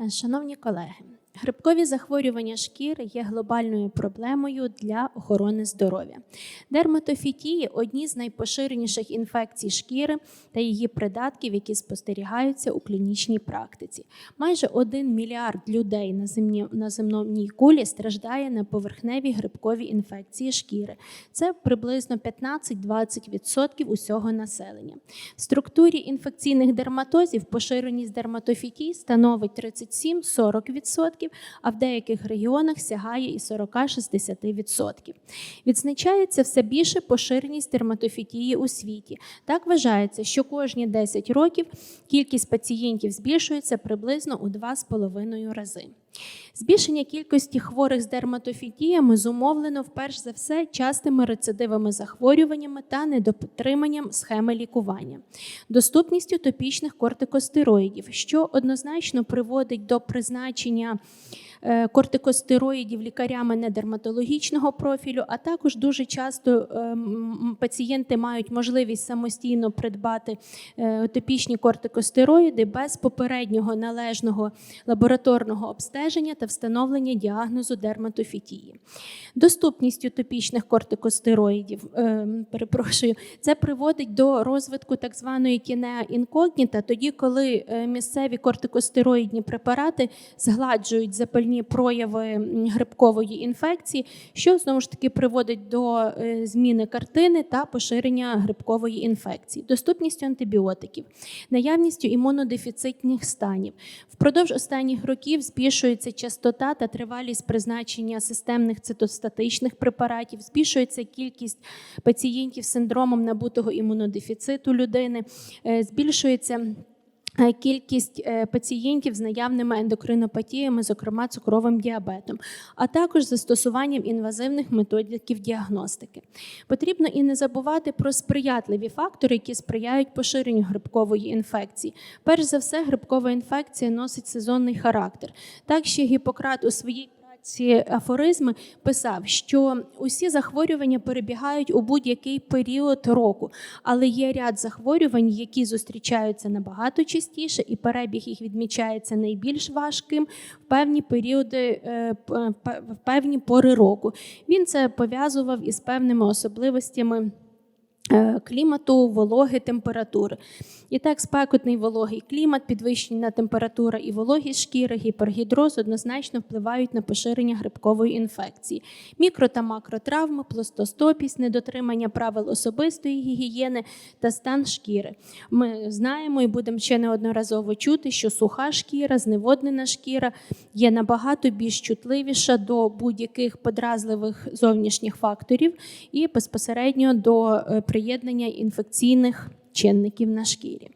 Е, Шановні колеги, грибкові захворювання шкіри є глобальною проблемою для охорони здоров'я. Дерматофітії одні з найпоширеніших інфекцій шкіри та її придатків, які спостерігаються у клінічній практиці. Майже 1 мільярд людей на, земні, на земній кулі страждає на поверхневі грибкові інфекції шкіри. Це приблизно 15-20% усього населення. В структурі інфекційних дерматозів поширеність дерматофітій становить 37-40%, а в деяких регіонах сягає і 40-60%. Відзначається все більше поширеність дерматофітії у світі. Так вважається, що кожні 10 років кількість пацієнтів збільшується приблизно у 2,5 рази. Збільшення кількості хворих з дерматофітіями зумовлено вперше за все частими рецидивами захворюваннями та недопотриманням схеми лікування, доступністю топічних кортикостероїдів, що однозначно приводить до призначення кортикостероїдів лікарями недерматологічного профілю, а також дуже часто е, пацієнти мають можливість самостійно придбати е, топічні кортикостероїди без попереднього належного лабораторного обстеження та встановлення діагнозу дерматофітії. Доступністю топічних кортикостероїдів, е, перепрошую, це приводить до розвитку так званої кінеа інкогніта, тоді, коли е, місцеві кортикостероїдні препарати згладжують запальні прояви грибкової інфекції, що знову ж таки приводить до е, зміни картини та поширення грибкової інфекції, доступністю антибіотиків, наявністю імунодефіцитних станів. Впродовж останніх років збільшується частота та тривалість призначення системних цитостатичних препаратів, збільшується кількість пацієнтів з синдромом набутого імунодефіциту людини, е, збільшується. Е, Кількість е, пацієнтів з наявними ендокринопатіями, зокрема цукровим діабетом, а також застосуванням інвазивних методиків діагностики. Потрібно і не забувати про сприятливі фактори, які сприяють поширенню грибкової інфекції. Перш за все, грибкова інфекція носить сезонний характер. Так ще Гіппократ у своїй ці афоризми писав, що усі захворювання перебігають у будь-який період року, але є ряд захворювань, які зустрічаються набагато частіше, і перебіг їх відмічається найбільш важким в певні періоди, е, п- в певні пори року. Він це пов'язував із певними особливостями. Е, Клімату, вологи, температури. І так, спекотний вологий клімат, підвищена температура і вологість шкіри, гіпергідроз однозначно впливають на поширення грибкової інфекції. Мікро та макротравми, пластостопість, недотримання правил особистої гігієни та стан шкіри. Ми знаємо і будемо ще неодноразово чути, що суха шкіра, зневоднена шкіра є набагато більш чутливіша до будь-яких подразливих зовнішніх факторів і безпосередньо до е, приєднання інфекційних чинників на шкірі.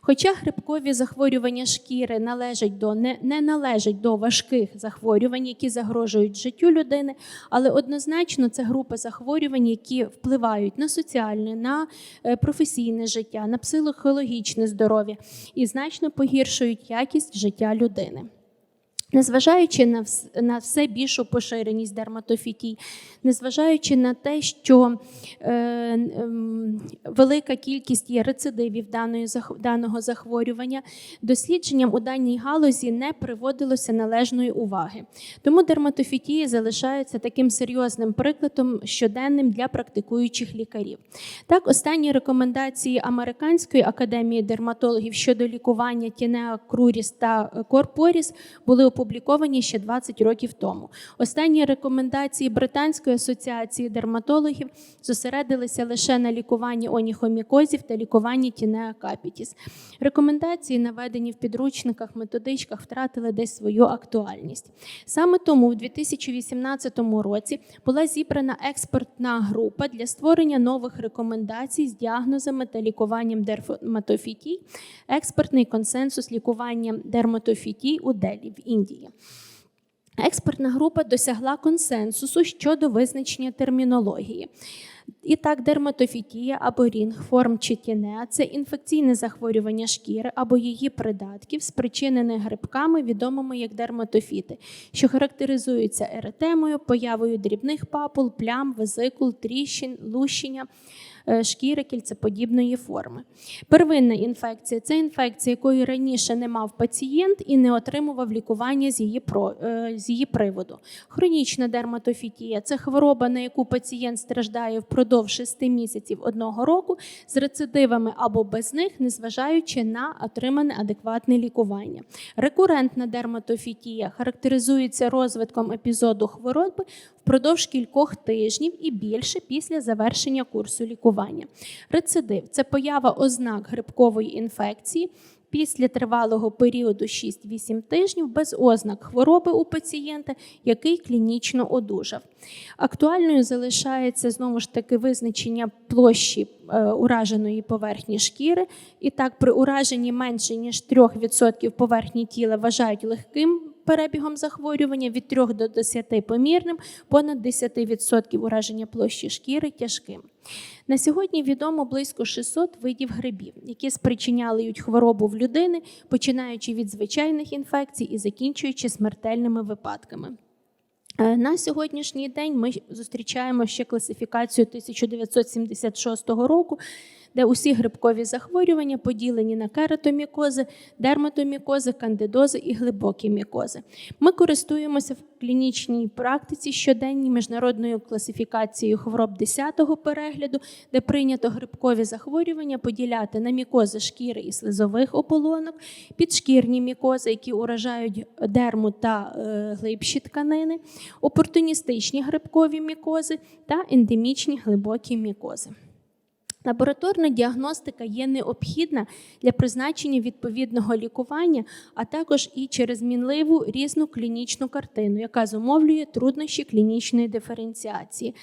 Хоча грибкові захворювання шкіри належать до не, не належать до важких захворювань, які загрожують життю людини, але однозначно це група захворювань, які впливають на соціальне, на е, професійне життя, на психологічне здоров'я і значно погіршують якість життя людини. Незважаючи на все більшу поширеність дерматофітій, незважаючи на те, що е, ем, велика кількість є рецидивів даної, даного захворювання, дослідженням у даній галузі не приводилося належної уваги. Тому дерматофітії залишаються таким серйозним прикладом щоденним для практикуючих лікарів. Так, останні рекомендації Американської академії дерматологів щодо лікування тінеа круріс та корпоріс були опубліковані ще 20 років тому. Останні рекомендації Британської асоціації дерматологів зосередилися лише на лікуванні оніхомікозів та лікуванні тінеа капітіс. Рекомендації, наведені в підручниках, методичках, втратили десь свою актуальність. Саме тому в 2018 році була зібрана експертна група для створення нових рекомендацій з діагнозами та лікуванням дерматофітій, експертний консенсус лікування дерматофітій у Делі в Індії. Експертна група досягла консенсусу щодо визначення термінології. І так, дерматофітія або рінгформ чи тінеа – це інфекційне захворювання шкіри або її придатків, спричинене грибками, відомими як дерматофіти, що характеризуються еретемою, появою дрібних папул, плям, везикул, тріщин, лущення, шкіри кільцеподібної форми. Первинна інфекція це інфекція, якої раніше не мав пацієнт і не отримував лікування з її, про, е, з її приводу. Хронічна дерматофітія це хвороба, на яку пацієнт страждає впродовж 6 місяців одного року з рецидивами або без них, незважаючи на отримане адекватне лікування. Рекурентна дерматофітія характеризується розвитком епізоду хвороби впродовж кількох тижнів і більше після завершення курсу лікування. Рецидив це поява ознак грибкової інфекції. Після тривалого періоду 6-8 тижнів без ознак хвороби у пацієнта, який клінічно одужав. Актуальною залишається знову ж таки визначення площі е, ураженої поверхні шкіри. І так, при ураженні менше ніж 3% поверхні тіла вважають легким перебігом захворювання від 3 до 10 помірним, понад 10% ураження площі шкіри тяжким. На сьогодні відомо близько 600 видів грибів, які спричиняють хворобу в людини, починаючи від звичайних інфекцій і закінчуючи смертельними випадками. Е, На сьогоднішній день ми зустрічаємо ще класифікацію 1976 року, де усі грибкові захворювання поділені на кератомікози, дерматомікози, кандидози і глибокі мікози. Ми користуємося в клінічній практиці щоденній міжнародною класифікацією хвороб 10-го перегляду, де прийнято грибкові захворювання поділяти на мікози шкіри і слизових ополонок, підшкірні мікози, які уражають дерму та е, глибші тканини, опортуністичні грибкові мікози та ендемічні глибокі мікози. Лабораторна діагностика є необхідна для призначення відповідного лікування, а також і через мінливу різну клінічну картину, яка зумовлює труднощі клінічної диференціації.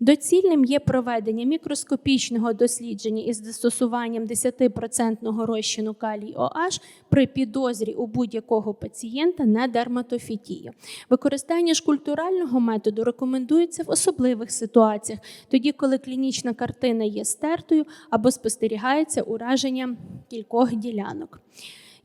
Доцільним є проведення мікроскопічного дослідження із застосуванням 10% розчину калій OH при підозрі у будь-якого пацієнта на дерматофітію. Використання ж культурального методу рекомендується в особливих ситуаціях, тоді, коли клінічна картина є стертою або спостерігається ураження кількох ділянок.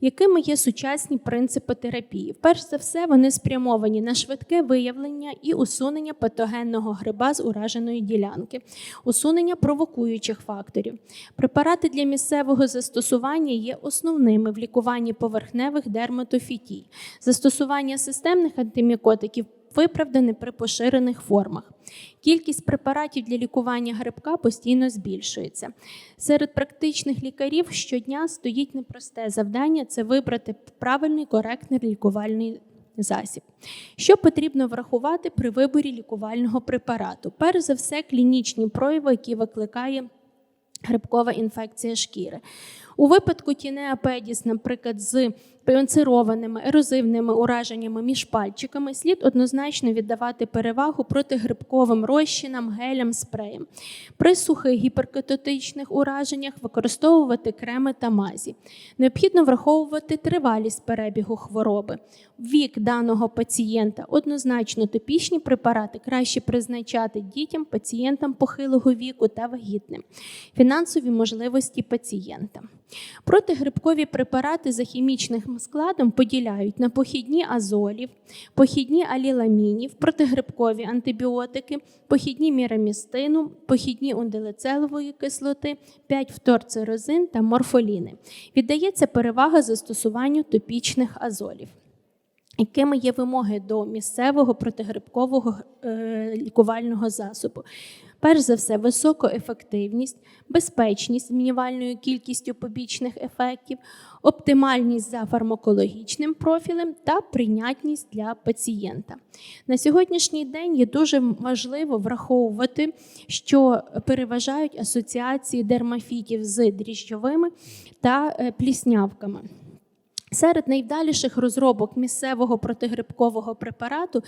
Якими є сучасні принципи терапії? Перш за все, вони спрямовані на швидке виявлення і усунення патогенного гриба з ураженої ділянки, усунення провокуючих факторів. Препарати для місцевого застосування є основними в лікуванні поверхневих дерматофітій. Застосування системних антимікотиків виправдане при поширених формах. Кількість препаратів для лікування грибка постійно збільшується. Серед практичних лікарів щодня стоїть непросте завдання це вибрати правильний коректний лікувальний засіб. Що потрібно врахувати при виборі лікувального препарату? Перш за все, клінічні прояви, які викликає грибкова інфекція шкіри. У випадку тінеа педіс, наприклад, з піонцированими ерозивними ураженнями між пальчиками, слід однозначно віддавати перевагу протигрибковим розчинам, гелям, спреям. При сухих гіперкетотичних ураженнях використовувати креми та мазі. Необхідно враховувати тривалість перебігу хвороби. Вік даного пацієнта однозначно топічні препарати краще призначати дітям, пацієнтам похилого віку та вагітним. Фінансові можливості пацієнта. Протигрибкові препарати за хімічним складом поділяють на похідні азолів, похідні аліламінів, протигрибкові антибіотики, похідні мірамістину, похідні унделецелової кислоти, 5-фторцерозин та морфоліни. Віддається перевага застосуванню топічних азолів. Якими є вимоги до місцевого протигрибкового е, лікувального засобу? Перш за все, високоефективність, безпечність з мінімальною кількістю побічних ефектів, оптимальність за фармакологічним профілем та прийнятність для пацієнта. На сьогоднішній день є дуже важливо враховувати, що переважають асоціації дермафітів з дріжджовими та е, пліснявками. Серед найвдаліших розробок місцевого протигрибкового препарату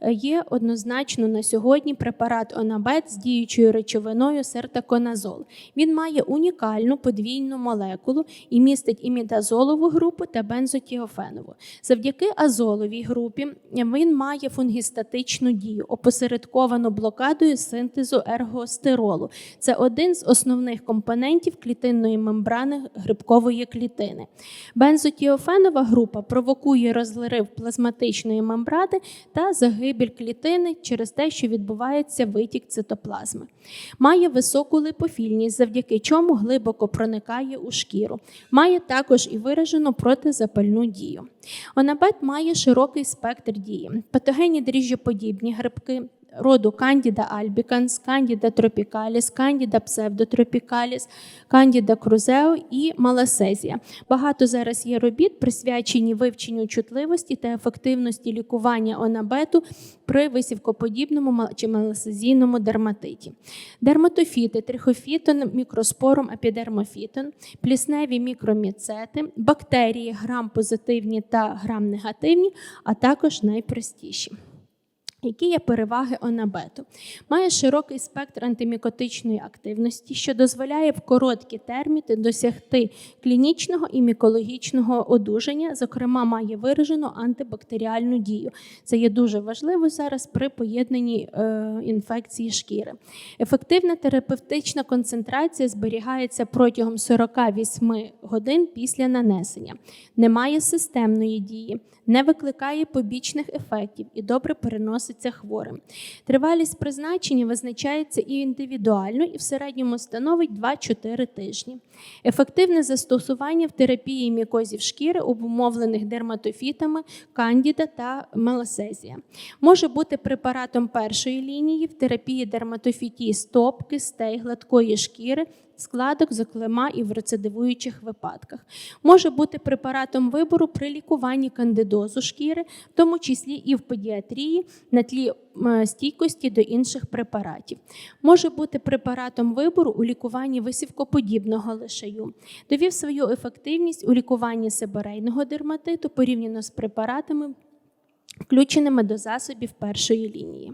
е, є однозначно на сьогодні препарат Онабет з діючою речовиною сертаконазол. Він має унікальну подвійну молекулу і містить імідазолову групу та бензотіофенову. Завдяки азоловій групі він має фунгістатичну дію, опосередковану блокадою синтезу ергостеролу. Це один з основних компонентів клітинної мембрани грибкової клітини. Бензотіофен Ібупрофенова група провокує розрив плазматичної мембрани та загибель клітини через те, що відбувається витік цитоплазми. Має високу липофільність, завдяки чому глибоко проникає у шкіру. Має також і виражену протизапальну дію. Онабет має широкий спектр дії. Патогенні дріжджоподібні грибки роду Candida albicans, Candida tropicalis, Candida pseudotropicalis, Candida cruzeo і маласезія. Багато зараз є робіт, присвячені вивченню чутливості та ефективності лікування онабету при висівкоподібному чи маласезійному дерматиті. Дерматофіти, трихофітон, мікроспорум, епідермофітон, плісневі мікроміцети, бактерії грам-позитивні та грам-негативні, а також найпростіші. Які є переваги онабету? Має широкий спектр антимікотичної активності, що дозволяє в короткі терміни досягти клінічного і мікологічного одужання. Зокрема, має виражену антибактеріальну дію. Це є дуже важливо зараз при поєднанні е, інфекції шкіри. Ефективна терапевтична концентрація зберігається протягом 48 годин після нанесення. Немає системної дії, не викликає побічних ефектів і добре переноситься хворим. Тривалість призначення визначається і індивідуально, і в середньому становить 2-4 тижні. Ефективне застосування в терапії мікозів шкіри, обумовлених дерматофітами, кандіда та маласезія. Може бути препаратом першої лінії в терапії дерматофітії стоп, кистей, гладкої шкіри, складок, зокрема і в рецидивуючих випадках. Може бути препаратом вибору при лікуванні кандидозу шкіри, в тому числі і в педіатрії на тлі стійкості до інших препаратів. Може бути препаратом вибору у лікуванні висівкоподібного лишаю. Довів свою ефективність у лікуванні сибирейного дерматиту порівняно з препаратами, включеними до засобів першої лінії.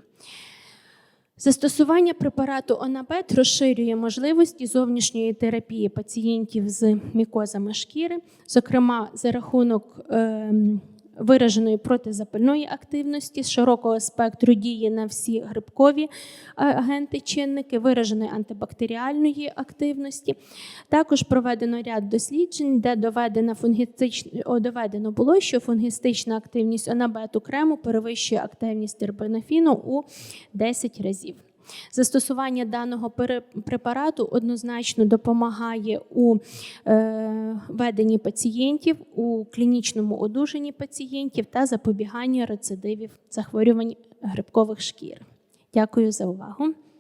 Застосування препарату Онабет розширює можливості зовнішньої терапії пацієнтів з мікозами шкіри, зокрема за рахунок ем, вираженої протизапальної активності, широкого спектру дії на всі грибкові е, агенти, чинники, вираженої антибактеріальної активності. Також проведено ряд досліджень, де доведено, фунгістич... о, доведено було, що фунгістична активність онабету крему перевищує активність тербенофіну у 10 разів. Застосування даного препарату однозначно допомагає у е, веденні пацієнтів, у клінічному одужанні пацієнтів та запобіганні рецидивів захворювань грибкових шкір. Дякую за увагу.